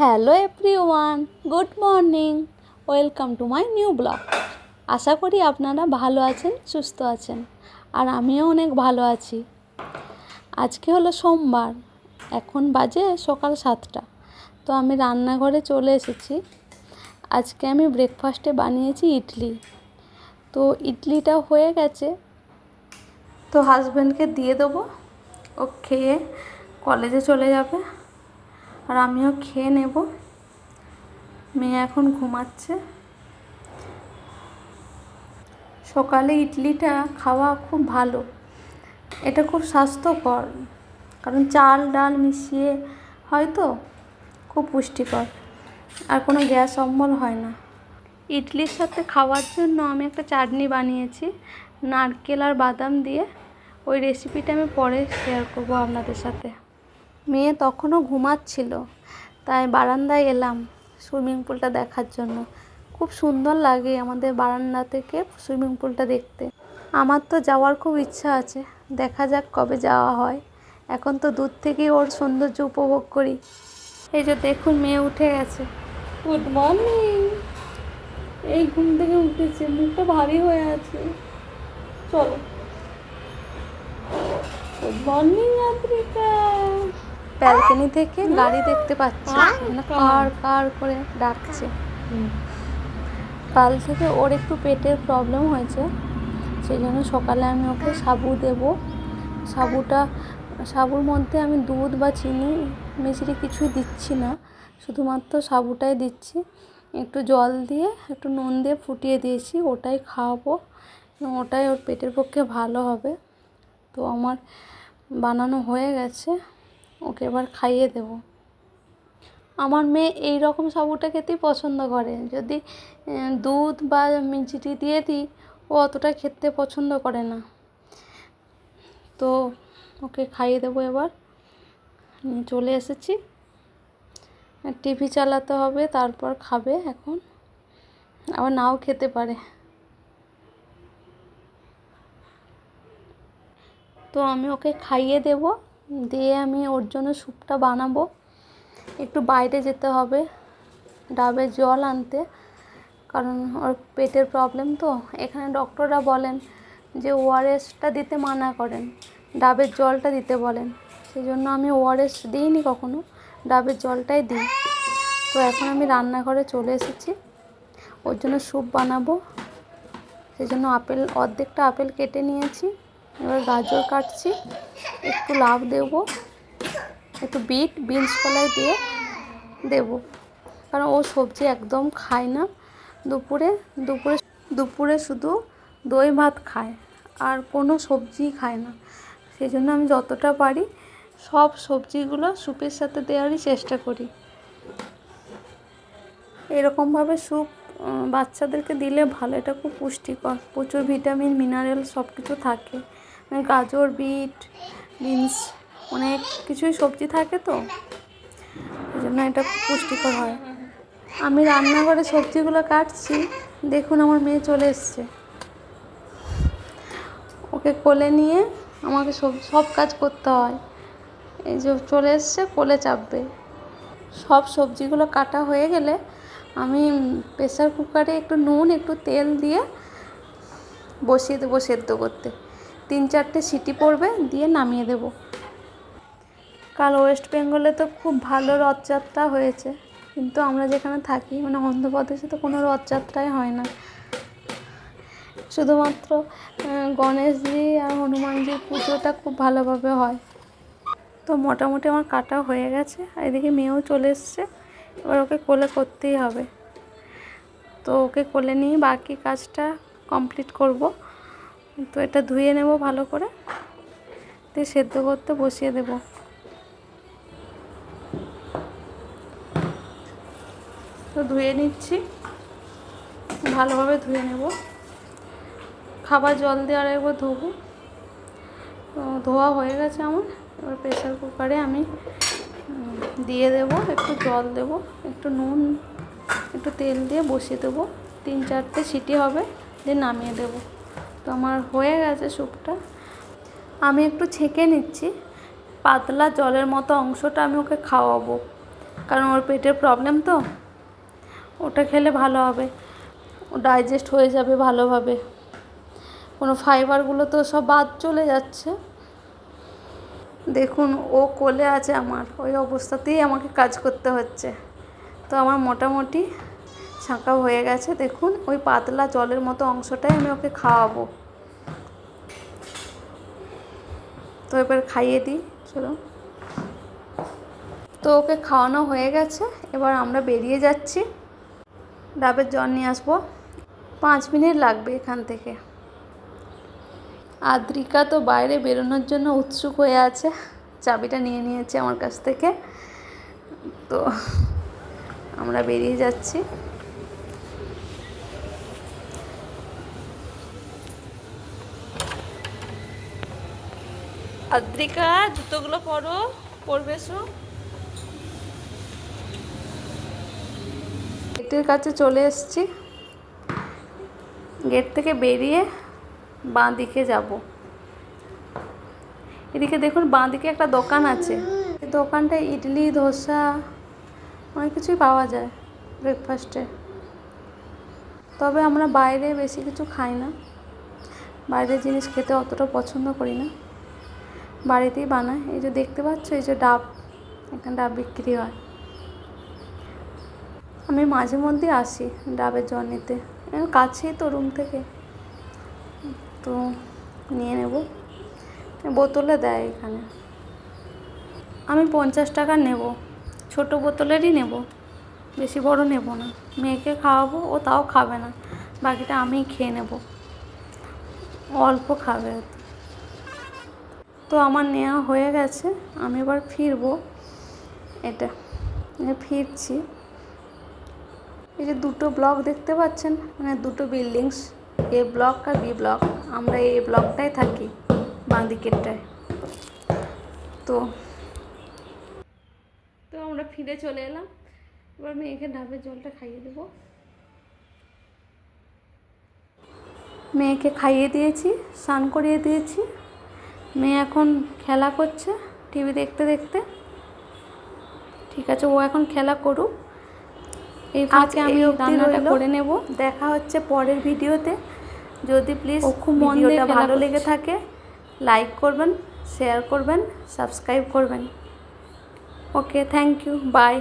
Hello everyone, good morning, welcome to my new blog. আশা করি আপনারা ভালো আছেন, সুস্থ আছেন, আর আমিও অনেক ভালো আছি। আজকে হলো সোমবার, এখন বাজে সকাল সাতটা, তো আমি রান্নাঘরে চলে এসেছি। আজকে আমি ব্রেকফাস্টে বানিয়েছি ইডলি। তো ইডলিটা হয়ে গেছে, তো হাজব্যান্ডকে দিয়ে দেবো, ও খেয়ে কলেজে চলে যাবে। আর আমিও খেয়ে নেব। মেয়ে এখন ঘুমাচ্ছে। সকালে ইডলিটা খাওয়া খুব ভালো। এটা খুব স্বাস্থ্যকর, কারণ চাল, ডাল মিশিয়ে হয় তো খুব পুষ্টিকর, আর কোনো গ্যাস অম্বল হয় না। ইডলির সাথে খাওয়ার জন্য আমি একটা চাটনি বানিয়েছি, নারকেল আর বাদাম দিয়ে। ওই রেসিপিটা আমি পরে শেয়ার করব আপনাদের সাথে। মেয়ে তখনও ঘুমাচ্ছিল। তাই বারান্দায় এলাম সুইমিং পুলটা দেখার জন্য। খুব সুন্দর লাগে আমাদের বারান্দা থেকে সুইমিং পুলটা দেখতে। আমার তো যাওয়ার খুব ইচ্ছা আছে, দেখা যাক কবে যাওয়া হয়। এখন তো দূর থেকেই ওর সৌন্দর্য উপভোগ করি। এই যে দেখুন মেয়ে উঠে গেছে। গুড মর্নিং এই ঘুম থেকে উঠেছে, মুখটা ভারী হয়ে আছে। চলো। গুড মর্নিং আদ্রিকা ব্যালকনি থেকে গাড়ি দেখতে পাচ্ছি। মানে কার কার করে ডাকছে। কাল থেকে ওর একটু পেটের প্রবলেম হয়েছে। সেই জন্য সকালে আমি ওকে সাবু দেব। সাবুটা সাবুর মধ্যে আমি দুধ বা চিনি মিশ্রি কিছুই দিচ্ছি না। শুধুমাত্র সাবুটাই দিচ্ছি। একটু জল দিয়ে একটু নুন দিয়ে ফুটিয়ে দিয়েছি ওটাই খাওয়াবো। এবং ওটাই ওর পেটের পক্ষে ভালো হবে। তো আমার বানানো হয়ে গেছে। ওকে এবার খাইয়ে দেব। আমার মেয়ে এই রকম সাবুটা খেতেই পছন্দ করে। যদি দুধ বা মিষ্টি দিয়ে দিই, ও অতটা খেতে পছন্দ করে না। তো ওকে খাইয়ে দেবো এবার। চলে এসেছি। টিভি চালাতে হবে, তারপর খাবে এখন। আবার নাও খেতে পারে। তো আমি ওকে খাইয়ে দেব। দিয়ে আমি ওর জন্য স্যুপটা বানাবো। একটু বাইরে যেতে হবে ডাবের জল আনতে, কারণ ওর পেটের প্রবলেম তো। এখানে ডক্টররা বলেন যে ওআরএসটা দিতে মানা করেন, ডাবের জলটা দিতে বলেন। সেই জন্য আমি ওআরএস দিইনি কখনো, ডাবের জলটাই দিই। তো এখন আমি রান্নাঘরে চলে এসেছি, ওর জন্য স্যুপ বানাবো। সেই জন্য আপেল, অর্ধেকটা আপেল কেটে নিয়েছি, এবার গাজর কাটছি। একটু লাভ দেব, একটু বিট, বিনস কলাই দিয়ে দেব। কারণ ও সবজি একদম খায় না। দুপুরে দুপুরে দুপুরে শুধু দই ভাত খায়, আর কোনো সবজিই খায় না। সেই জন্য আমি যতটা পারি সব সবজিগুলো স্যুপের সাথে দেওয়ারই চেষ্টা করি। এরকমভাবে স্যুপ বাচ্চাদেরকে দিলে ভালো, এটা খুব পুষ্টিকর। প্রচুর ভিটামিন, মিনারেল সব কিছু থাকে। মানে গাজর, বিট বিনস, অনেক কিছুই সবজি থাকে তো। এই জন্য এটা পুষ্টিকর হয়। আমি রান্নাঘরে সবজিগুলো কাটছি, দেখুন আমার মেয়ে চলে এসছে। ওকে কোলে নিয়ে আমাকে সব সব কাজ করতে হয়। এই যে চলে এসছে, কোলে চাপবে। সব সবজিগুলো কাটা হয়ে গেলে আমি প্রেসার কুকারে একটু নুন, একটু তেল দিয়ে বসিয়ে দেবো সেদ্ধ করতে। তিন চারটে সিটি পড়বে, দিয়ে নামিয়ে দেব। কাল ওয়েস্ট বেঙ্গলে তো খুব ভালো রথযাত্রা হয়েছে, কিন্তু আমরা যেখানে থাকি মানে অন্ধ্রপ্রদেশে তো কোনো রথযাত্রাই হয় না। শুধুমাত্র গণেশজি আর হনুমানজির পুজোটা খুব ভালোভাবে হয়। তো মোটামুটি আমার কাটা হয়ে গেছে, আর এদিকে মেয়েও চলে এসছে, এবার ওকে কোলে করতেই হবে। তো ওকে কোলে নিয়ে বাকি কাজটা কমপ্লিট করব। তো এটা ধুয়ে নেব ভালো করে। দিয়ে সেদ্ধ করতে বসিয়ে দেব। তো ধুয়ে নিচ্ছি। ভালোভাবে ধুয়ে নেব। খাবার জল দিয়ে আর একবার ধোবো। তো ধোয়া হয়ে গেছে আমার। এবার প্রেশার কুকারে আমি দিয়ে দেব, একটু জল দেব, একটু নুন, একটু তেল দিয়ে বসিয়ে দেবো। তিন চারটে সিটি হবে, দিয়ে নামিয়ে দেব। আমার হয়ে গেছে স্যুপটা। আমি একটু ছেঁকে নিচ্ছি। পাতলা জলের মতো অংশটা আমি ওকে খাওয়াবো। কারণ ওর পেটের প্রবলেম তো। ওটা খেলে ভালো হবে। ও ডাইজেস্ট হয়ে যাবে ভালোভাবে। কোনো ফাইবারগুলো তো সব বাদ চলে যাচ্ছে। দেখুন, ও কোলে আছে আমার। ওই অবস্থাতেই আমাকে কাজ করতে হচ্ছে। তো আমার মোটামুটি ছাঁকা হয়ে গেছে, দেখুন, ওই পাতলা জলের মতো অংশটাই আমি ওকে খাওয়াবো। তো এবার খাইয়ে দিই, চলো। তো ওকে খাওয়ানো হয়ে গেছে, এবার আমরা বেরিয়ে যাচ্ছি। ডাবের জল নিয়ে আসব। পাঁচ মিনিট লাগবে এখান থেকে। আদ্রিকা তো বাইরে বেরোনোর জন্য উৎসুক হয়ে আছে, চাবিটা নিয়ে নিয়েছে আমার কাছ থেকে। তো আমরা বেরিয়ে যাচ্ছি। আদ্রিকা জুতোগুলো পরো, পরবে গেটের কাছে চলে এসেছি। গেট থেকে বেরিয়ে বাঁ দিকে যাব। এদিকে দেখুন বাঁ দিকে একটা দোকান আছে। এই দোকানটায় ইডলি, ধোসা, অনেক কিছুই পাওয়া যায় ব্রেকফাস্টে তবে আমরা বাইরে বেশি কিছু খাই না। বাইরের জিনিস খেতে অতটা পছন্দ করি না। বাড়িতেই বানায়। এই যে দেখতে পাচ্ছ, এই যে ডাব, এখানে ডাব বিক্রি হয়। আমি মাঝে মধ্যে আসি ডাবের জল নিতে কাছেই তো রুম থেকে। তো নিয়ে নেব। বোতলে দেয় এখানে। আমি পঞ্চাশ টাকা নেব। ছোট বোতলেরই নেব। বেশি বড় নেব না। মেয়েকে খাওয়াবো, ও তাও খাবে না। বাকিটা আমিই খেয়ে নেব। অল্প খাবে। তো আমার নেওয়া হয়ে গেছে, আমি এবার ফিরবো। এটা ফিরছি। এই যে দুটো ব্লক দেখতে পাচ্ছেন মানে দুটো বিল্ডিংস, এ ব্লক আর বি ব্লক। আমরা এই ব্লকটাই থাকি বাঁ দিকেরটায় তো তো আমরা ফিরে চলে এলাম। এবার মেয়েকে ডাবের জলটা খাইয়ে দেবো। মেয়েকে খাইয়ে দিয়েছি, স্নান করিয়ে দিয়েছি। মেয়ে এখন খেলা করছে টিভি দেখতে দেখতে। ঠিক আছে ও এখন খেলা করুক। এই ফাঁকে আমি রান্নাটা করে নেব। দেখা হচ্ছে পরের ভিডিওতে। যদি প্লিজ ও খুব মন দিয়ে ভালো লেগে থাকে লাইক করবেন শেয়ার করবেন সাবস্ক্রাইব করবেন। Okay thank you by